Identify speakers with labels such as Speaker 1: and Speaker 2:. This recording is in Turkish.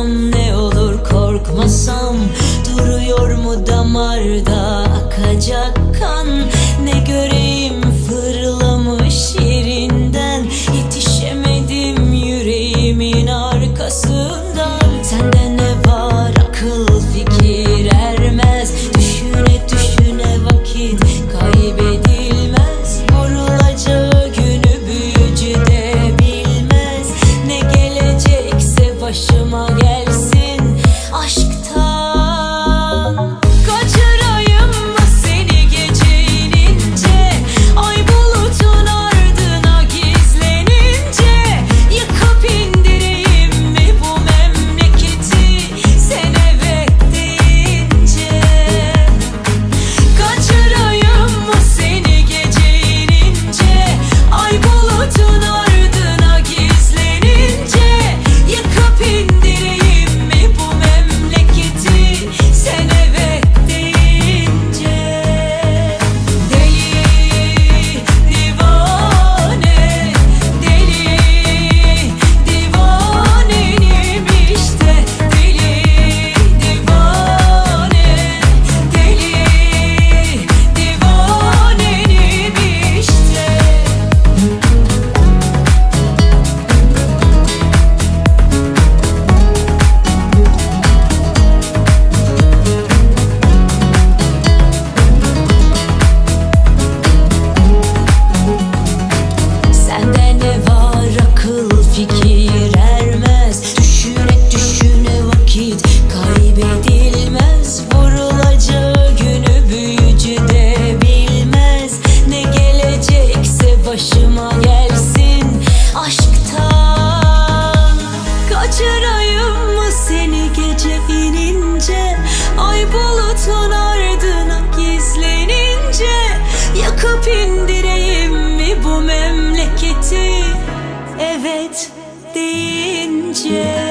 Speaker 1: Korksam ne olur korkmasam? Duruyor mu damarda? Akacak Kandırayım mı seni gece inince? Ay bulutun ardına gizlenince Yakıp indireyim mi bu memleketi? Evet deyince.